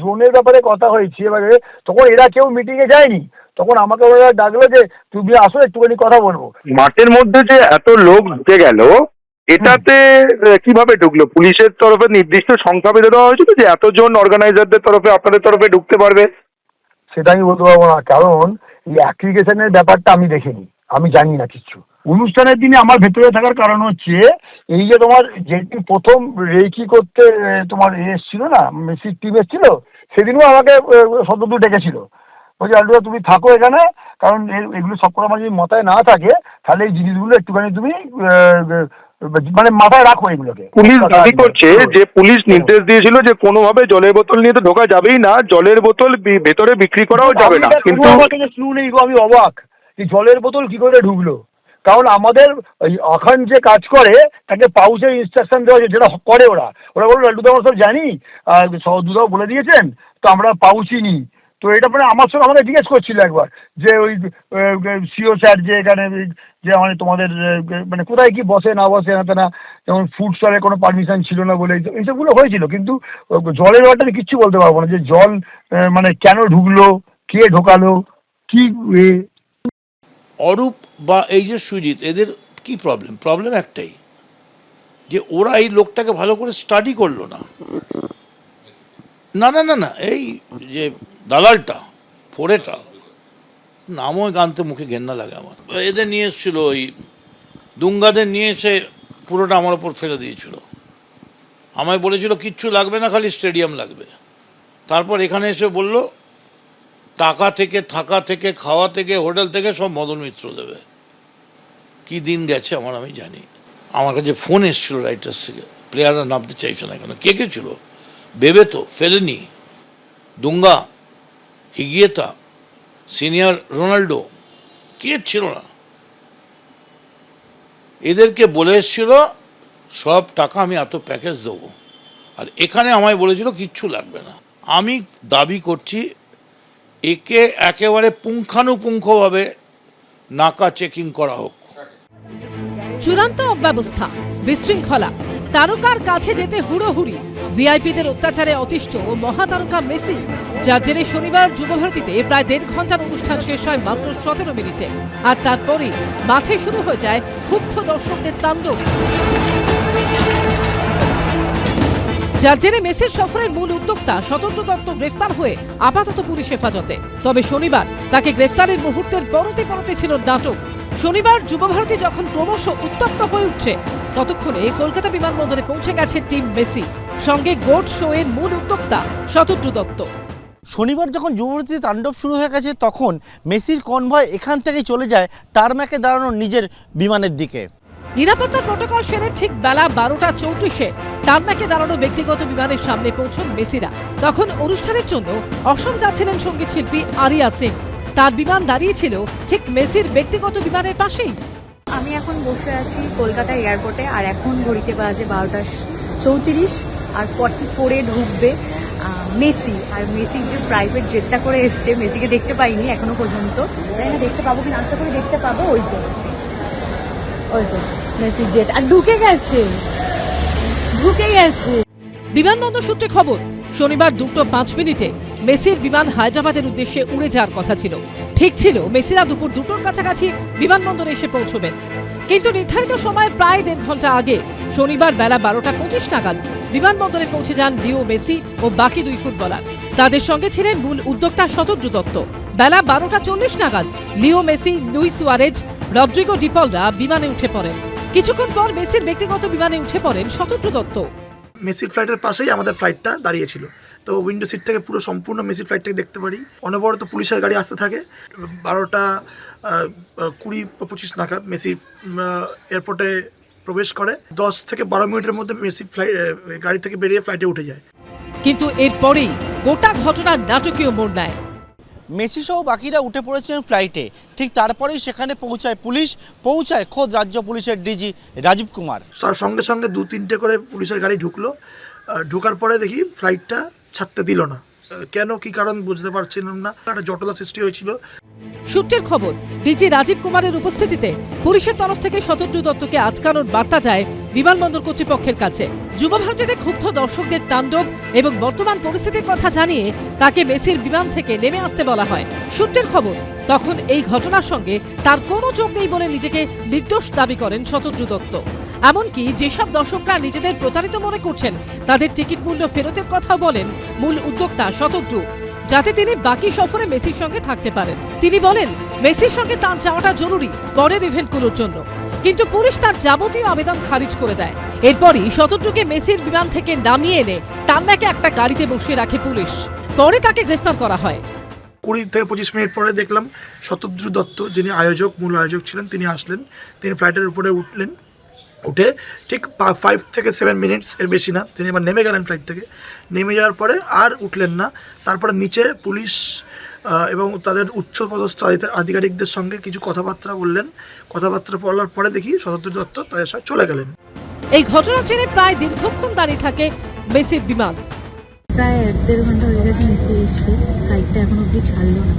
ড্রোনের ব্যাপারে কথা হয়েছে। এবারে তখন এরা কেউ মিটিংয়ে যায়নি। তখন আমাকে ওরা ডাকলো যে তুমি আসো একটুখানি কথা বলব। মাঠের মধ্যে যে এত লোক ঢুকে গেল এটাতে কীভাবে ঢুকলো? পুলিশের তরফে নির্দিষ্ট সংখ্যা বেঁধে দেওয়া হয়েছিল যে এতজন অর্গানাইজারদের তরফে আপনাদের তরফে ঢুকতে পারবে? সেটা আমি বলতে পারব না কারণ এই অ্যাপ্লিকেশনের ব্যাপারটা আমি দেখিনি। আমি জানি না কিছু। অনুষ্ঠানের দিনে আমার ভেতরে থাকার কারণ হচ্ছে এই যে তোমার যেদিন প্রথম রেকি করতে তোমার এসছিল না মেসির টিম এসছিল সেদিনও আমাকে সদ্যদূর ডেকেছিল। বলছি আলটুদা তুমি থাকো এখানে কারণ এগুলো সব করে আমার যদি মাথায় না থাকে তাহলে এই জিনিসগুলো একটুখানি তুমি আহ, মানে মাথায় রাখো এগুলোকে। পুলিশ দাবি করছে যে পুলিশ নির্দেশ দিয়েছিল যে কোনোভাবে জলের বোতল নিয়ে তো ঢোকা যাবেই না জলের বোতল ভেতরে বিক্রি করাও যাবে না। কিন্তু আমি অবাক। এই জলের বোতল কি করে ঢুকলো? কারণ আমাদের ওই অখান যে কাজ করে, তাকে পাউচের ইনস্ট্রাকশন দেওয়া হয়েছে, যেটা করে ওরা। ওরা বলল লাল্টু আমরা সব জানি দুদাও বলে দিয়েছেন, তো আমরা পাউচই নিই তো এটা মানে আমার সঙ্গে আমাকে জিজ্ঞেস করছিল একবার, যে ওই সিও স্যার যে এখানে, যে মানে তোমাদের মানে কোথায় কি বসে, না বসে না না, যেমন ফুড স্টলের কোনো পারমিশন ছিল না বলে এইসব- এইসবগুলো হয়েছিল। কিন্তু জলের ব্যাপারটা কিচ্ছু বলতে পারব না, যে জল মানে কেন ঢুকলো, কে ঢোকালো, কি অরূপ বা এই যে সুজিত, এদের কি প্রবলেম প্রবলেম একটাই, যে ওরা এই লোকটাকে ভালো করে স্টাডি করল না। না না না না, এই যে দালালটা, ফোরেটা, নামও গানতে মুখে ঘেন্না লাগে আমার। এদের নিয়ে এসেছিল ওই দুঙ্গাদের নিয়ে এসে পুরোটা আমার ওপর ফেলে দিয়েছিল। আমায় বলেছিল, কিচ্ছু লাগবে না, খালি স্টেডিয়াম লাগবে। তারপর এখানে এসে বলল টাকা থেকে, থাকা থেকে, খাওয়া থেকে, হোটেল থেকে সব মদন মিত্র দেবে। কি দিন গেছে আমার আমি জানি। আমার কাছে ফোন এসেছিল রাইটার্স থেকে। প্লেয়াররা নামতে চাইছে না কেন? কে কে ছিল? বেবে তো ফেলেনি দুঙ্গা, হিগিয়েতা, সিনিয়র রোনাল্ডো, কে ছিল না? এদেরকে বলে এসেছিল, সব টাকা আমি এত প্যাকেজ দেবো। আর এখানে আমায় বলেছিল কিচ্ছু লাগবে না। আমি দাবি করছি একে একেবারে পুঙ্খানুপুঙ্খভাবে নাকা চেকিং করা হোক। চূড়ান্ত অব্যবস্থা, বিশৃঙ্খলা। তারকার কাছে যেতে হুড়োহুড়ি। ভিআইপিদের অত্যাচারে অতিষ্ঠ ও মহাতারকা মেসি, যার জেরে শনিবার যুবভারতীতে প্রায় দেড় ঘণ্টার অনুষ্ঠান শেষ হয় মাত্র সতেরো মিনিটে। আর তারপরেই মাঠে শুরু হয়ে যায় ক্ষুব্ধ দর্শকদের তাণ্ডব। যার জেরে মেসির সফরের মূল উদ্যোক্তা স্বতন্ত্র দত্ত গ্রেফতার হয়ে আপাতত পুলিশ হেফাজতে। তবে শনিবার তাকে গ্রেফতারের মুহূর্তের পরতে পরতে ছিল নাটক। শনিবার যুবভারতী যখন ক্রমশ উত্তপ্ত হয়ে উঠছে, ততক্ষণে কলকাতা বিমানবন্দরে পৌঁছে গেছে টিম মেসি, সঙ্গে গোট শো এর মূল উদ্যোক্তা শতদ্রু দত্ত। শনিবার যখন যুবভারতী তাণ্ডব শুরু হয়ে গেছে, তখন মেসির কনভয় এখান থেকেই চলে যায় টারম্যাকে দাঁড়ানো নিজের বিমানের দিকে। নিরাপত্তা প্রটোকল সেরে ঠিক বেলা বারোটা চৌত্রিশে টারম্যাকে দাঁড়ানো ব্যক্তিগত বিমানের সামনে পৌঁছন মেসিরা। তখন অনুষ্ঠানের জন্য অসম যাচ্ছিলেন সংগীত শিল্পী আরিয়া সিং। তার বিমান দাঁড়িয়েছিল ঠিক মেসির ব্যক্তিগত বিমানের পাশেই। আমি এখন বসে আছি কলকাতা এয়ারপোর্টে, আর এখন ঘড়িতে বাজে বারোটা চৌত্রিশ, আর ফর্টি ফোরে ঢুকবে মেসি। আর মেসির যে প্রাইভেট জেটটা করে এসছে, মেসিকে দেখতে পাইনি এখনও পর্যন্ত। তাই না, দেখতে পাবো কিনা? আশা করি দেখতে পাবো, ওই যে। ওই যে। মেসির জেট। আর ঢুকে গেছে। ঢুকে গেছে। বিমানবন্দর সূত্রে খবর, শনিবার দুটো পাঁচ মিনিটে মেসির বিমান হায়দ্রাবাদের উদ্দেশ্যে উড়ে যাওয়ার কথা ছিল। ঠিক ছিল, মেসিরা দুপুর দুটোর কাছাকাছি বিমানবন্দরে এসে পৌঁছবেন। কিন্তু নির্ধারিত সময়ের প্রায় দেড় ঘণ্টা আগে, শনিবার বেলা বারোটা পঁচিশ নাগাদ বিমানবন্দরে পৌঁছে যান লিও মেসি ও বাকি দুই ফুটবলার। তাদের সঙ্গে ছিলেন মূল উদ্যোক্তা শতদ্রু দত্ত। বেলা বারোটা চল্লিশ নাগাদ Leo Messi Luis Suarez, Rodrigo ডিপলরা বিমানে উঠে পড়েন। কিছুক্ষণ পর মেসির ব্যক্তিগত বিমানে উঠে পড়েন শতদ্রু দত্ত। মেসির ফ্লাইটের পাশেই আমাদের ফ্লাইটটা দাঁড়িয়েছিল। তো উইন্ডো সিট থেকে পুরো সম্পূর্ণ মেসির ফ্লাইটটাকে দেখতে পারি। অনবরত পুলিশের গাড়ি আসতে থাকে। বারোটা কুড়ি বা পঁচিশ নাগাদ মেসি এয়ারপোর্টে প্রবেশ করে। দশ থেকে বারো মিনিটের মধ্যে মেসি ফ্লাইট গাড়ি থেকে বেরিয়ে ফ্লাইটে উঠে যায়। কিন্তু এরপরেই গোটা ঘটনার নাটকীয় মোড় নেয়। মেসি সহ বাকিরা উঠে পড়েছিলেন ফ্লাইটে ঠিক তারপরেই সেখানে পৌঁছায় পুলিশ, পৌঁছায় খোদ রাজ্য পুলিশের ডিজি রাজীব কুমার। সঙ্গে সঙ্গে দু তিনটে করে পুলিশের গাড়ি ঢুকলো। ঢুকার পরে দেখি ফ্লাইটটা ছাড়তে দিল না। কেন, কি কারণ বুঝতে পারছিলাম না। একটা জটলা সৃষ্টি হয়েছিল। সূত্রের খবর, ডিজি রাজীব কুমারের উপস্থিতিতে পুলিশের তরফ থেকে শতদ্রু দত্তকে আটকানোর বার্তা যায় বিমানবন্দর কর্তৃপক্ষের কাছে। যুব ভারতীতে ক্ষুব্ধ দর্শকদের তাণ্ডব এবং বর্তমান পরিস্থিতির কথা জানিয়ে তাকে মেসির বিমান থেকে নেমে আসতে বলা হয়। সূত্রের খবর, তখন এই ঘটনার সঙ্গে তার কোনো যোগ নেই বলে নিজেকে নির্দোষ দাবি করেন শতদ্রু দত্ত। এমনকি যেসব দর্শকরা নিজেদের প্রতারিত মনে করছেন, তাদের টিকিট মূল্য ফেরতের কথা বলেন মূল উদ্যোক্তা শতদ্রু যাতে তিনি বাকি সফরে মেসির সঙ্গে থাকতে পারেন। তিনি বলেন, মেসির সঙ্গে তার যাওয়াটা জরুরি পরের ইভেন্টগুলোর জন্য। কিন্তু পুলিশ তার যাবতীয় আবেদন খারিজ করে দেয়। এরপরই শতদ্রুকে মেসির বিমান থেকে নামিয়ে এনে টানব্যাকে একটা গাড়িতে বসিয়ে রাখে পুলিশ। পরে তাকে গ্রেফতার করা হয়। কুড়ি থেকে পঁচিশ মিনিট পরে দেখলাম শতদ্রু দত্ত, যিনি আয়োজক, মূল আয়োজক ছিলেন, তিনি আসলেন। তিনি ফ্লাইটের উপরে উঠলেন। উঠে ঠিক ফাইভ থেকে সেভেন মিনিটস এর বেশি না। তিনি এবার নেমে গেলেন ফ্লাইট থেকে। নেমে যাওয়ার পরে আর উঠলেন না। তারপরে নিচে পুলিশ এবং তাদের উচ্চপদস্থ আধিকা- আধিকারিকদের সঙ্গে কিছু কথাবার্তা বললেন। কথাবার্তা বলার পরে দেখি শতদ্রু দত্ত তাদের সাথে চলে গেলেন। এই ঘটনার জেরে প্রায় দীর্ঘক্ষণ দাঁড়িয়ে থাকে মেসির বিমান। প্রায় এক দেড় ঘণ্টা হয়ে গেছে মেসি এসছে। ফ্লাইটটা এখন অব্দি ছাড়লো না।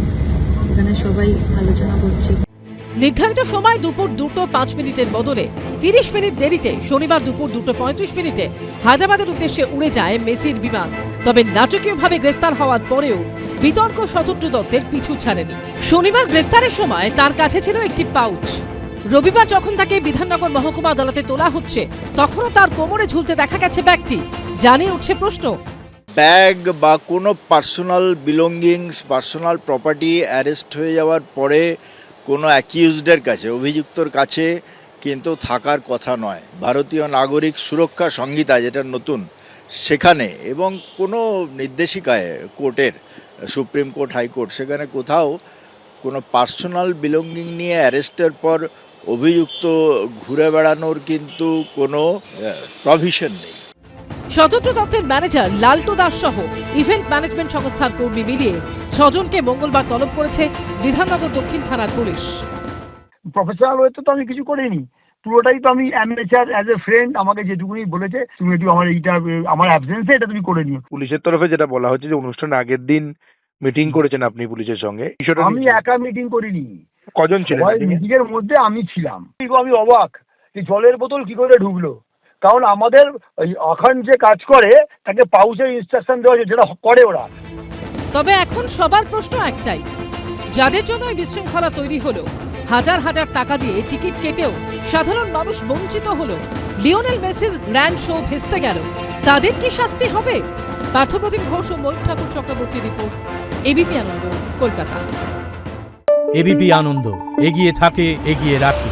এখানে সবাই আলোচনা করছে। নির্ধারিত সময় দুপুর দুটো পাঁচ মিনিটের বদলে তিরিশ মিনিট দেরিতে শনিবার দুপুর দুটো পঁয়ত্রিশ মিনিটে হায়দ্রাবাদের উদ্দেশ্যে উড়ে যায় মেসির বিমান। তবে নাটকীয়ভাবে গ্রেফতার হওয়ার পরেও বিতর্ক শতদ্রু দত্তের পিছু ছাড়েনি। শনিবার গ্রেফতারের সময় তার কাছে ছিল একটি পাউচ। রবিবার যখন তাকে বিধাননগর মহকুমা আদালতে তোলা হচ্ছে, তখনও তার কোমরে ঝুলতে দেখা গেছে ব্যাগটি। জানিয়ে উঠছে প্রশ্ন। ব্যাগ বা কোনো personal belongings, personal property arrest হয়ে যাওয়ার পরে কোনো অ্যাকিউজডের কাছে, অভিযুক্তর কাছে কিন্তু থাকার কথা নয়। ভারতীয় নাগরিক সুরক্ষা সংহিতা যেটা নতুন সেখানে এবং কোনো নির্দেশিকায় কোর্টের, সুপ্রিম কোর্ট হাইকোর্ট সেখানে কোথাও কোনো পার্সোনাল বিলঙ্গিং নিয়ে অ্যারেস্টের পর অভিযুক্ত ঘুরে বেড়ানোর কিন্তু কোনো প্রভিশন নেই। শতদ্রু দত্তের ম্যানেজার লালটু দাস সহ ইভেন্ট ম্যানেজমেন্ট সংস্থার কর্মী মিলিয়ে ছজনকে মঙ্গলবার তলব করেছে বিধাননগর দক্ষিণ থানার পুলিশ। প্রফেশনাল ওয়েতে তো আমি কিছু করিনি। পুরোটাই তো আমি অ্যামেচার অ্যাজ এ ফ্রেন্ড আমাকে যেটুকুনি বলেছে তুমি একটু আমার এইটা আমার অ্যাবসেন্সে এটা তুমি করে নিও। পুলিশের তরফে যেটা বলা হচ্ছে যে অনুষ্ঠান আগের দিন মিটিং করেছেন আপনি পুলিশের সঙ্গে। আমি একা মিটিং করিনি। কজন ছিলেন সবাই মিটিং এর মধ্যে আমি ছিলাম। আমি অবাক যে জলের বোতল কি করে ঢুকলো? কারণ আমাদের ওই অখান যে কাজ করে তাকে পাউচের ইনস্ট্রাকশন দেওয়া যেটা করে ওরা। তবে এখন সবার প্রশ্ন একটাই। যাদের জন্য এই বিশৃঙ্খলা তৈরি হলো, হাজার হাজার টাকা দিয়ে টিকিট কেটেও সাধারণ মানুষ বঞ্চিত হলো, লিওনেল মেসির গ্র্যান্ড শো ভেস্তে গেল, তাদের কি শাস্তি হবে? পার্থপ্রতিম ঘোষ ও Mayur Thakur Chakraborty report, ABP Ananda, Kolkata. ABP Ananda, এগিয়ে থাকে, এগিয়ে রাখে।